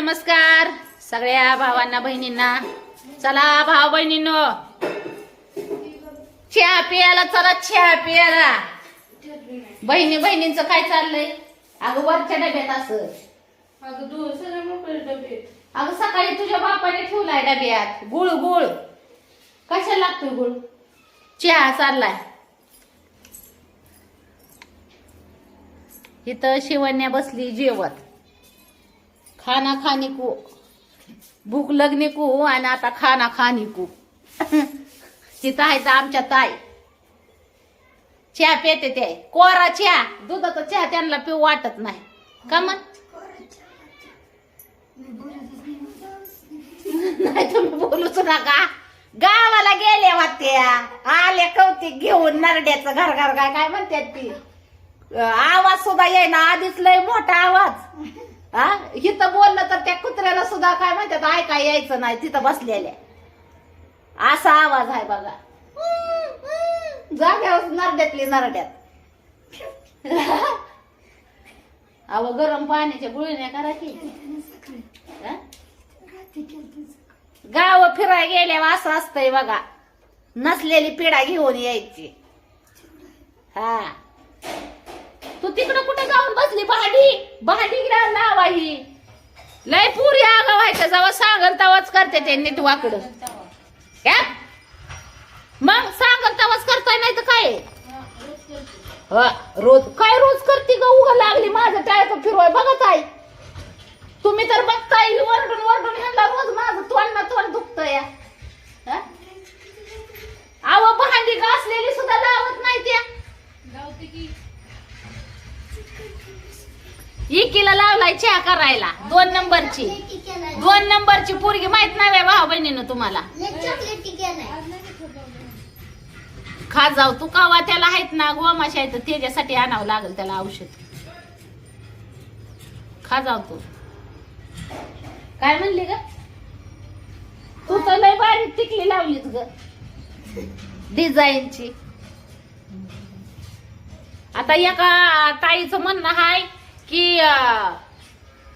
नमस्कार सगळ्या भावांना बहिणींना. चला भाव बहिणींनो. चहा पियाला चला चहा पियाला बहिणी बहिणींचं काय चाललंय? अगं वरच्या डब्यात असं. अगं सकाळी तुझ्या बापाने ठेवलाय डब्यात. गुळ गुळ. कशाला लागतोय गुळ? चहा चाललाय. इथं शिवण्या बसली जेवत. खाना खाने को भूक लगने को हो, आणि आता खाना खाने को। तिथं आहे तर आमच्या ताई. चहा पेते ते. कोरा चहा. दुधाचा चहा त्यांना पिऊ वाटत नाही. का मग? नाही तुम्ही बोलूच नका. गावाला गेल्या होत्या आल्या कौतिक घेऊन नरड्याचं घर घर काय काय म्हणतात ती? आवाज सुद्धा येईना. आधीच लय मोठा आवाज. हा? इथं बोललं तर त्या कुत्र्याला सुद्धा काय म्हणतात ऐका यायचं नाही तिथं बसलेल्या. असा आवाज आहे बघा. जाग्यावर नरड्यातली नरड्यात. अहो गरम पाण्याच्या गुळण्या करा की. गाव फिराय गेल्यावर असं असतंय बघा. नसलेली पिढा घेऊन यायची. हा. तू तिकडं कुठं जाऊन बसली? भाडी? भाडी लावा ही. लय पुरी आगा व्हायचं जेव्हा सांगल तवाच करते ते नीट वाकडं. मग सांगल तवाच करताय नाही तर काय? रोज. काय रोज करते ग? उगा लागली माझं टाळकं फिरवाय. बघत आहे तुम्ही तर बघताय वरडून वरडून ह्यांना रोज माझं तोंड ना तोंड दुखत या अहो भांडी घासलेली सुद्धा लावत नाही त्या. इकीला लावलाय चहा करायला दोन नंबरची. दोन नंबरची पोरगी माहीत नाही भाऊ बहिणीनं तुम्हाला. खा जाऊ तू कावा त्याला आहेत ना गोमाशा आहेत त्याच्यासाठी आणावं लागेल त्याला औषध. खा जाऊ तू. काय म्हणली ग? तू तर लय बारीक टिकली लावलीच ग. डिझाईनची. आता एका ताईचं म्हणणं आहे की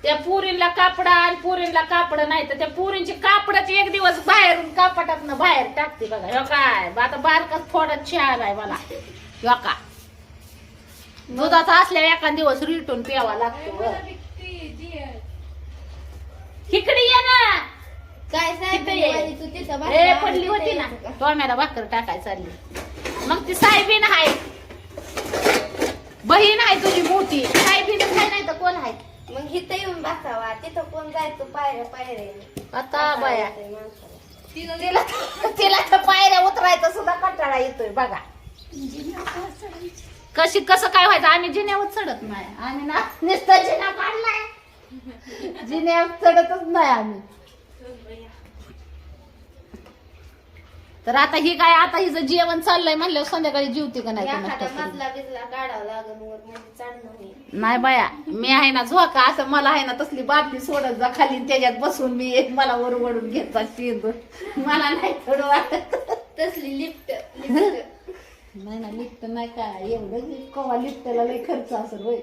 त्या पुरीला कापड आणि पुरीला कापड नाही तर त्या पुरींची कापडाची एक दिवस बाहेरून कापडात बाहेर टाकते बघा. ह्यो काय? आता बारकाच थोडा चहा आहे मला. ह्यो का? दुधाचा असल्या एका दिवस रिटून प्यावा लागतो. इकडे ये ना. काय ये. ए पडली होती ना. टोमॅला भाकर टाकाय चालली. मग ती साहेबीन आहे बहीण आहे तुझी मोठी. साहेबीन काय नाही तर कोण आहे? मग इथं येऊन बसावा. तिथं कोण जायचं पायऱ्या पायऱ्या आता बाया. तिला तिला तिला तर पायऱ्या उतरायचा सुद्धा कंटाळा येतोय बघा. कशी कसं काय व्हायचं? आम्ही जिन्यावर चढत नाही. आम्ही ना नुसतं जिना काढलाय. जिन्यावर चढतच नाही आम्ही. तर आता ही काय आता हिचं जेवण चाललंय म्हणल्यावर संध्याकाळी जीवते का नाही कोणास एखादा ठाऊक. मजला बिजला काढावा लागन वर म्हणजे चढणं होईल. नाही बाया मी आहे ना झोका असं मला आहे ना तसली बाटली सोडत जा खाली आणि त्याच्यात बसून मी एक मला वर वडून घेता शिंद मला नाही थोडं वाटत. तसली लिफ्ट लिफ्ट. नाही ना लिफ्ट नाही काय एवढं कवा लिफ्टला लय खर्च असेल होय.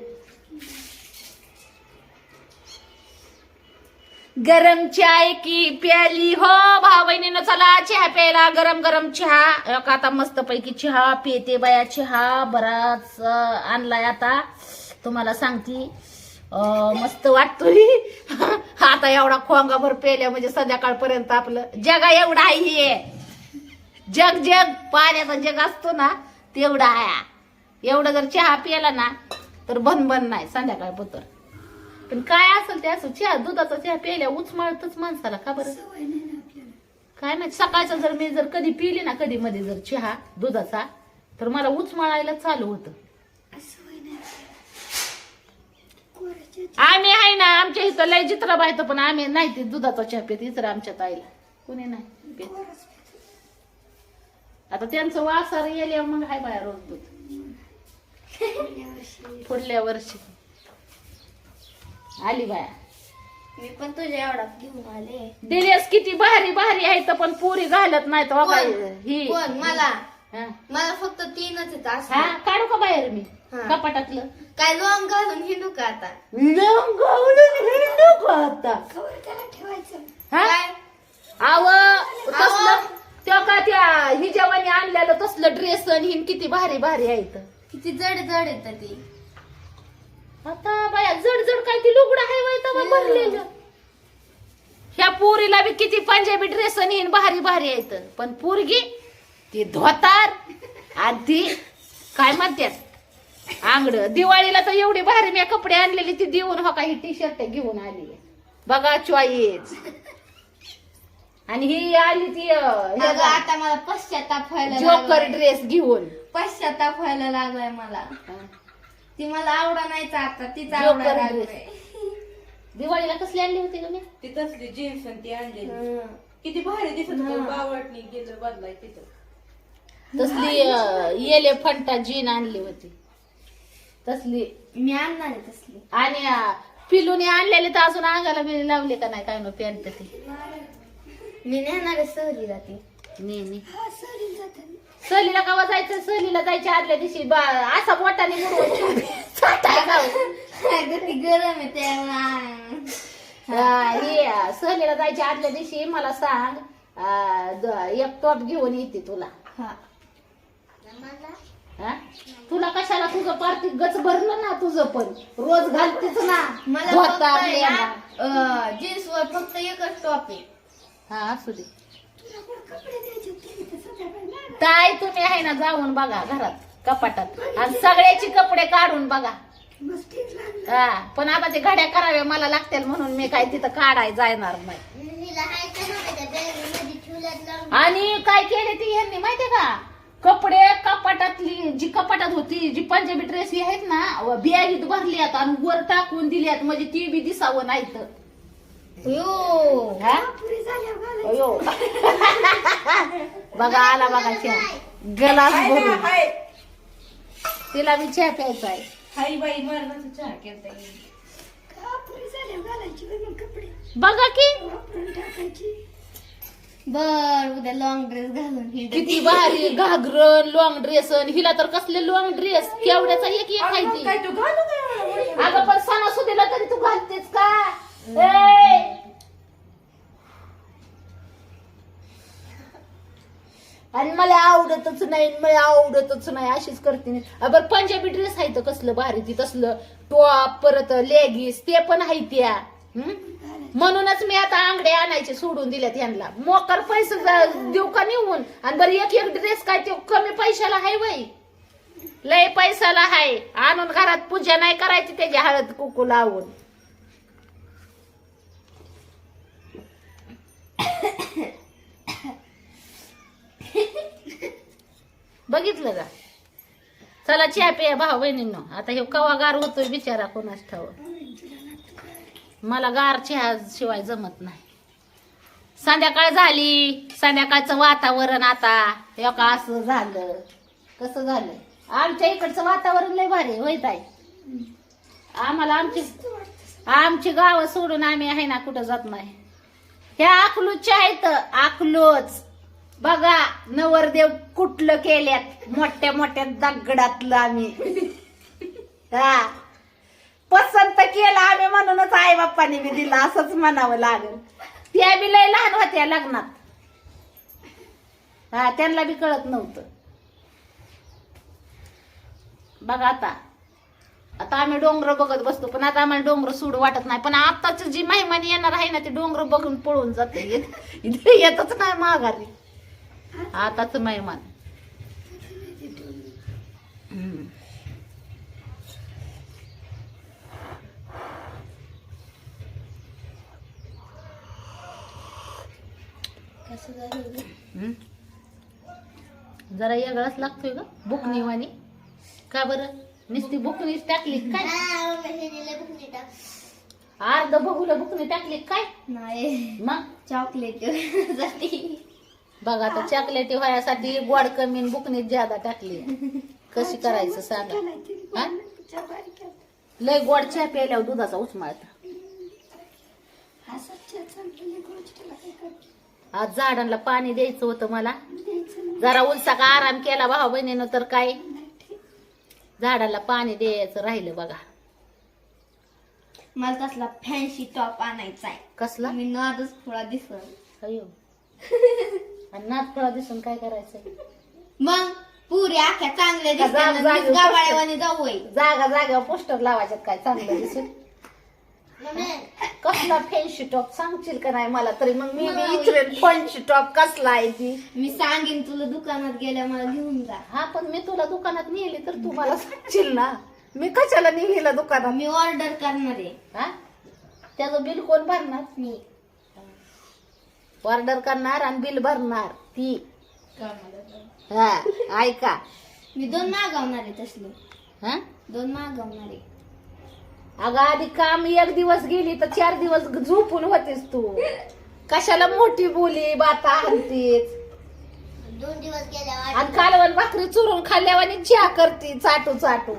गरम चाय की प्याली. हो भाऊ बहिणीनं चला चहा प्यायला. गरम गरम चहा. एक आता मस्त पैकी चहा पिते बाया. चहा बराच आणलाय आता. तुम्हाला सांगती. मस्त वाटतोय. आता एवढा खोंगाभर प्यायला म्हणजे संध्याकाळपर्यंत आपलं जगा एवढा आहे. हे. जग जग. पाण्याचा जग असतो ना तेवढा आहे. एवढं जर चहा पिला ना तर बन बन नाही. संध्याकाळ पुतर पण काय असेल ते असं चहा दुधाचा चहा प्यायला उचमाळतच माणसाला का बरं? काय नाही सकाळचा जर मी जर कधी पिली ना कधी मध्ये जर चहा दुधाचा तर मला उचमाळायला चालू होतं. आम्ही आहे ना आमच्या इथं लय चित्र बायतं पण आम्ही नाही ते दुधाचा चहा पित इतर आमच्या ताईला. कुणी नाही पित. आता त्यांचं वासार येल्यावर मग हाय बाया रोज दूध. पुढल्या वर्षी. आली बाया. मी पण तुझ्या एवढा घेऊन आले. दिलेस किती भारी भारी आहे तर पण पुरी घालत नाही तर कोण? ही. कोण? मला? हा. मला फक्त तीनच येत हा? असं काढू का बाहेर मी? हा. कपाटातलं. काय लोंग घालून हिंडू का आता? लंगावलं हिंडू का आता? खबर त्याला ठेवायचं. हा? आव तसलं त्या का त्या हिच्यावानी आणलेलं तसलं ड्रेस आणि हिन किती भारी भारी आहेत किती जड जड येत ती. आता बाया जड जड काय ती लुगडं आहे वय तेव्हा भरलेलं. ह्या पोरीला बी किती पंजाबी ड्रेस हिन भारी भारी आहेत. पण पोरगी ती धोतार आणि ती काय म्हणतात? आंगड. दिवाळीला तर एवढी भारी मी कपडे आणलेली ती देऊन हो का ही टी शर्ट घेऊन आली बघा चॉईस आणि ही आली ती अगं आता मला पश्चाताप व्हायला जोकर लागलाय. ड्रेस घेऊन. पश्चाताप व्हायला लागलाय मला. ती मला आवडा नाहीच आता तीच आवडा dress. लागलाय दिवाळीला कसली आणली होती का मी? ती तसली जीन्स आणि ती आणलेली हं. किती भारी दिसत होती. हं. बावटणी गेलं बदलाय तिथं. तसली अं, येले फंटा जीन आणली होती. तसली. मी आणणार आहे तसली. आणि पिलूने आणलेले तर अजून अंगाला बिली लावले का नाही? काय नो पॅन्ट ती. मी नेणार आहे सहलीला ती. नी नी सहलीला कवा जायचं? सहलीला जायच्या आदल्या दिवशी बा असा बोटाने मुडवून चाटाय जाऊ. अगं ती गरम आहे हा, हे अं, सहलीला जायच्या आदल्या दिवशी मला सांग अं, द- एक टॉप घेऊन येते तुला. हा. हा? तुला कशाला तुझं पार्टी गच भरलं ना तुझं पण? रोज घालतेच ना. मला धोतर, जीन्स वर फक्त एकच टॉप आहे. हा असू दे. ताई तुम्ही आहे ना जाऊन बघा घरात कपाटात. आणि सगळ्याची कपडे काढून बघा. हा पण आता ते घड्या कराव्या मला लागतील म्हणून मी काय तिथं काढाय जाणार नाही. आणि काय केले ती यांनी माहितीये का? कपडे कपाटातली जी कपाटात होती जी पंजाबी ड्रेस ही आहेत ना बॅगीत आहेत आणि वर टाकून दिली आहेत म्हणजे ती बी दिसावं नाही तर अयो. बघा आला बघा चहा. गलास भरून. तिला बी चहा प्यायचा आहे. हाय बाई मरणाचा चहा केलता बघा की. बर उद्या लॉंग ड्रेस घालून किती भारी घागरण लॉंग ड्रेस हिला तर कसले लॉंग ड्रेस केवढ्याचा एक एक आहे ती. काय तू घालू काय अगं पण सणासुदीला तरी तू घालतेस का ए! आणि मला आवडतच नाही मला आवडतच नाही अशीच करते मी. बरं पंजाबी ड्रेस आहे तर कसलं भारी ती तसलं टॉप परत लेगीस ते पण आहे त्या. म्हणूनच मी आता आंगडे आणायचे सोडून दिल्यात यांना मोकर पैसे देऊ का नेऊन? आणि बरं एक एक ड्रेस काय ते कमी पैशाला आहे वय? लय पैशाला आहे. आणून घरात पूजा नाही करायची त्याची हळद कुकू लावून. बघितलं का? चला चहा पिया भाऊ बहिणींनो. आता हे कवा गार होतोय बिचारा कोणाच ठाव मला गार चहा शिवाय जमत नाही. संध्याकाळ झाली. संध्याकाळचं वातावरण आता. हे का असं झालं? कसं झालं? आमच्या इकडचं वातावरण लय भारी होईत आहे आम्हाला आमची आमची गावं सोडून आम्ही आहे ना कुठं जात नाही. ह्या अकलूच्या आहेत. अकलूच बघा नवरदेव कुठलं केल्यात? मोठ्या मोठ्या दगडातलं आम्ही. हा. पसंत केलं आम्ही म्हणूनच आई बाप्पाने मी दिलं असंच म्हणावं लागल. त्या बी लय लहान होत्या लग्नात. हा त्यांना बी कळत नव्हतं. बघा आता. आता आम्ही डोंगर बघत बसतो पण आता आम्हाला डोंगर सूड वाटत नाही. पण आताच जी महिमानी येणार आहे ना ती डोंगर बघून पळून जाते. येत- येतच नाही माघारी. आताच मेहमान. जरा वेगळाच लागतोय ग बुकनीवाणी का बरं? नुसती बुकनीच टाकली काय? अर्ध बघूला बुकनी टाकली काय? नाही. मग? चॉकलेट. बघा आता चॉकलेटी व्हायसाठी गोड कमी आणि बुकनीत ज्यादा टाकली. कशी करायचं सांगा? लय गोड चहा प्यायल्यावर दुधाचा उचमाळता आज झाडांना पाणी द्यायचं होतं मला. जरा उलसा का आराम केला भाऊ बहिणीनं तर काय? झाडाला पाणी द्यायचं राहिलं बघा. मला तसला फॅन्सी टॉप आणायचा आहे कसला? मी नादच थोडा दिसल अयो आणि नात फळा दिसून काय करायचंय? मग पुरी आख्या चांगल्या जाग- जाग- दिसतात जाऊ होय. जागा जाग्यावर पोस्टर लावायच्यात काय? चांगलं दिसून कसला फॅन्सी टॉप सांगशील का नाही मला तरी? मग मी बी विचारेन फॅन्सी टॉप कसला आहे ती? मी सांगेन तुला दुकानात गेल्या मला घेऊन जा. हा पण मी तुला दुकानात नेली तर तू मला सांगशील ना. मी कशाला नेलीला दुकानात? मी ऑर्डर करणार आहे. हा? त्याचं बिल कोण भरणार? मी. ऑर्डर करणार आणि बिल भरणार. ती. हा ऐका. मी दोन मागवणार आहे तसले. हा? दोन मागवणार आहे. अगं आधी काम एक दिवस गेली तर चार दिवस झोपून होतीस तू. कशाला मोठी बोली बाता आणतीस दोन दिवस गेल्या आणि कालवण भाकरी चुरून खाल्ल्यावर आणि चहा करते चाटू चाटू.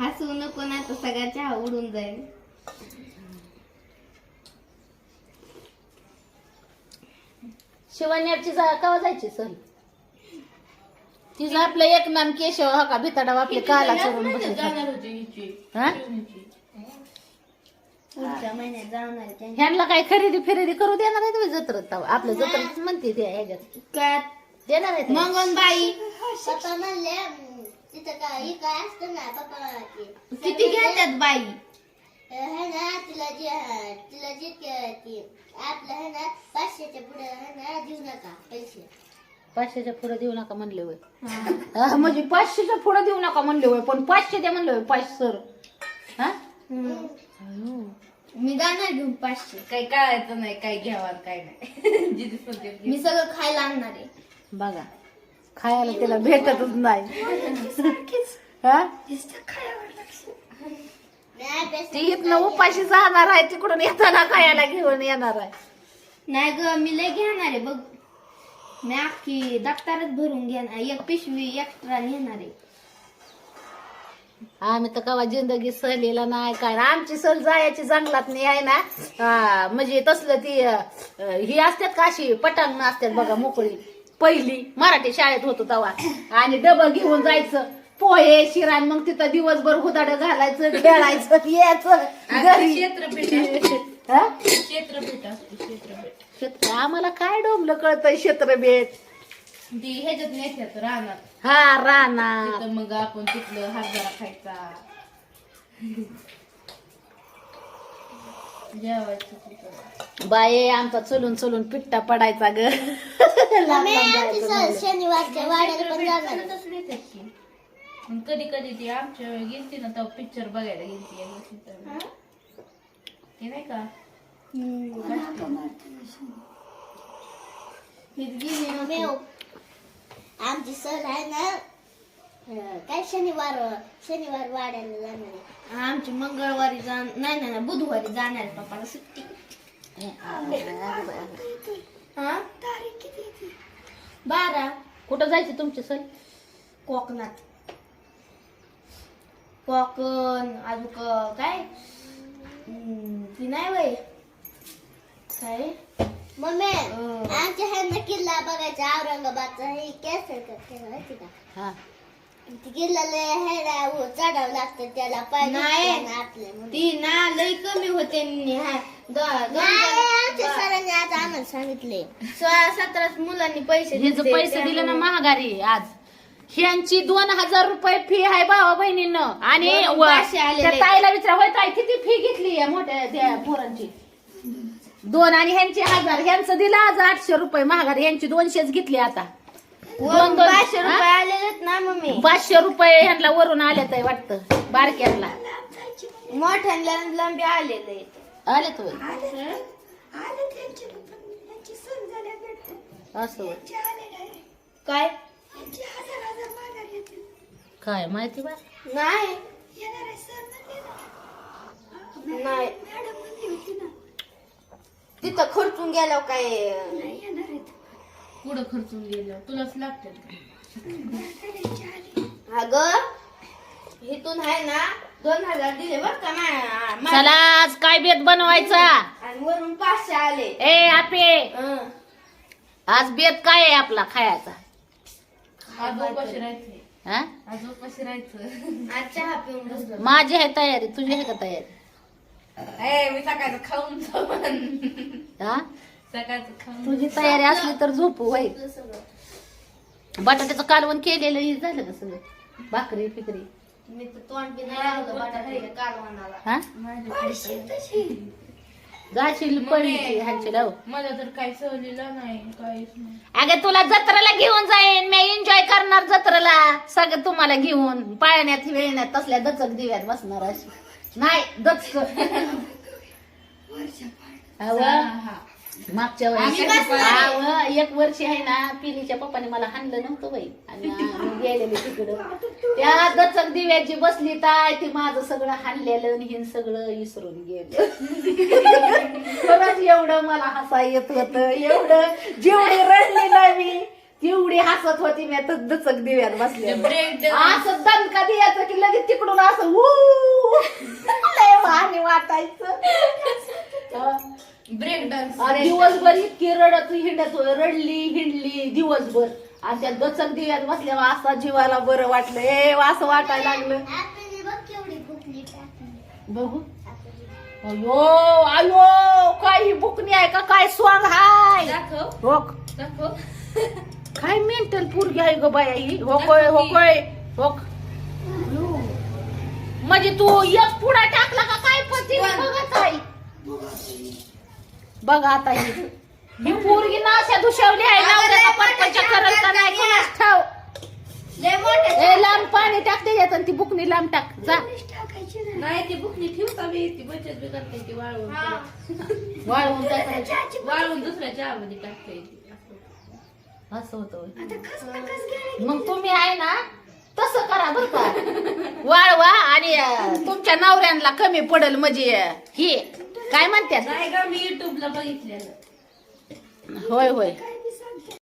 हसू नको ना तर सगळ्या चहा उडून जाईल. शिवण्याची जा कवा जायची सर तिचं आपलं एक नाम केशव हा का भिताडा आपले काला बसले. जाणार होती हिची. हा? पुढच्या महिन्यात जाणार आहे त्यांच्या- ह्यांना काय खरेदी फिरेदी करू देणार आहे तुम्ही जत्रत तेव्हा? आपलं जत्रत म्हणते ते ह्याच्यात. काय? देणार आहे का? मंगन बाई पप्पा म्हणले तिथं काय काय असतं ना पप्पा किती घेतात बाई? है ना तिला जे तिला जे ती आपलं है ना पाचशेच्या पुढे है ना देऊ नका पैसे. पाचशेच्या पुढे देऊ नका म्हणले होय. हा, म्हणजे पाचशेच्या पुढे देऊ नका म्हणले होय पण पाचशे द्या म्हणले होय पाचशे सर. हा. मी जाणार घेऊन पाचशे. काही कळायचं नाही काय घ्यावं काय नाही. मी सगळं खायला आणणार आहे. बघा खायला त्याला भेटतच नाही. हा? पैसे ती इथनं उपाशी जाणार आहे तिकडून येताना खायला घेऊन येणार आहे. नाही ग मी लय घेणार आहे बघ. मी अख्खी दप्तरच भरून घेणार एक पिशवी एक्स्ट्रा नेणार आहे. आम्ही तर कवा जिंदगी सहलेला नाही काय नाही. आमची सहल जायची जंगलात नाही आहे ना. हा, म्हणजे तसलं ती अं, ही असतात का अशी पटांगण असतात बघा मोकळी. पहिली मराठी शाळेत होतो तेव्हा आणि डबं घेऊन जायचं. पोहे शिरान मग तिथं दिवसभर हुदाड घालायचं खेळायचं यायचं घरी. क्षेत्रपीठ असते. हा? क्षेत्रपीठ असते क्षेत्रपीठ. शेत- आम्हाला काय डोंबलं कळतंय क्षेत्रभेट ती ह्याच्यात नेत्यात रानात. हा राणा तिथं मग आपण तिथलं हरभरा खायचा. जेवायचं तिथं. बाये आमचा चलून चलून पिट्टा पडायचा ग. आम्ही आमची सहल शनिवारच्या वाड्याला पण जाणार आहे. तसं नेत्यात की मग कधी कधी ती आमच्या गेलती ना तेव्हा पिक्चर बघायला गेलती या दिवशी तर. ते नाही का? हीच गेली. आमची सहल आहे ना काय शनिवार शनिवार वाड्याला जाणार आहे. आमची मंगळवारी जा नाही नाही बुधवारी जाणार आहे पप्पाला सुट्टी. हा? बारा. कुठं जायची तुमची सर? कोकणात. कोकण अजून क- काय ती नाही वय काय? मम्मी अं. आमच्या ह्यांना किल्ला बघायचा औरंगाबादचा. हे कॅन्सल करते माहिती का हा. ती किल्ल्याला हे ना व चढावं लागतं त्याला पाय नाही. दुखतात ना आपले म्हणून. ती ना लई कमी होते नि हा. दो- दोन नाही, आमच्या जण- सरांनी आज आम्हाला सांगितले. सोळा सतरा मुलांनी पैसे हे जो पैसे दिले ना त्यामुळे- महागारी आज. ह्यांची दोन हजार रुपये फी आहे भावा बहिणीनं. आणि वरून व- पाचशे आलेले. त्या ताईला विचारा होय ताई किती फी घेतली या मोठ्या त्या पोरांची? दोन आणि ह्यांची हजार. ह्यांचं दिलं आज आठशे रुपये महागारी. ह्यांची दोनशेच घेतली आता. वरून दोन- पाचशे हा? रुपये आलेलेत ना मम्मी. पाचशे रुपये ह्यांना वरून आल्यात आहे वाटतं बारक्यांना. मोठ्यांना लांबी आलेले आले तो असं होय. काय? काय माहिती बा? नाही. नाही. तिथं खर्चून गेल्यावर काय? पुढं खर्चून गेलं तुलाच लागतात का? अगं इथून आहे ना दोन हजार दिले बर का मा- मा- चला आज काय बेत बनवायचा? आणि वरून पाचशे आले. ए आपे हं. आज बेत काय आहे आपला खायचा? हा? माझी आहे तयारी? तुझी आहे का तयारी? ए मी सकाळचं खाऊन जाऊन हा? सकाळचं तुझी तयारी असली तर झोपू वय बटाट्याचं कालवण केलेलं हे झालं का सगळं? भाकरी फिकरी? मी तर तोंड बी नाही लावलं बटाट्याच्या कालवणाला. हा? जाशील पळीची ह्यांची लाव मला तर काही सवलीला नाही काहीच नाही. अगं तुला जत्रेला घेऊन जाईन. मी एन्जॉय करणार जत्रेला. सगळं तुम्हाला घेऊन पाळण्यात वेळण्यात तसल्या दचक दिव्यात बसणार अशी. नाही दचक. हा. मागच्या आम्ही एक वर्षी आहे ना पिलीच्या पप्पाने मला हाणलं नव्हतं बाई. आणि आम्ही गेलेले तिकडं. त्या दचक दिव्याची बसली ताय ती माझं सगळं हाणलेलं आणि हिन सगळं विसरून गेलं. खरंच एवढं मला हसा येत होत. एवढं जेवढी रडली ना मी तेवढी हसत होती मी तर दचक दिव्यात बसले असं दणका द्यायचं की लगेच तिकडून असं ऊ लय वाटायचं. हा. ब्रेक डान्स आणि दिवसभर इतकी रडत हिंडत होय, रडली हिंडली दिवसभर. आणि त्या दचक दिव्यात बसल्यावर असा जीवाला बरं वाटलं. ए असं वाटायला लागलं. आपल्याला बघ केवढी भुकली टाकली बघू. अयो अयो काही बुकणी आहे का? काय स्वांग हाय? दाखव. हो दाखव. काय मेंटल पोरगी आहे ग बाया ही होकय होकय होक. म्हणजे तू एक पुढा टाकला का? काय पती बघत आहे? बघा आता ही. ही पोरगी ना अशा दुशावली आहे करल का नाही कोणास ठाव. लय मोठे ए लांब पाणी टाक त्याच्यात आणि ती बुकणी लांब टाक. जा. नाही. ती बुकनी ठेवता मी ती बचत बी करते ती वाळवून वाळवून काय करायचं वाळवून दुसऱ्या चहामध्ये टाकता येते असं होतं होय. मग तुम्ही आहे ना तसं करा बर का. वाळवा आणि अं, तुमच्या नवऱ्यांना कमी पडल म्हणजे अं, हे काय म्हणतात? नाही का मी युट्यूबला बघितलेलं. होय होय.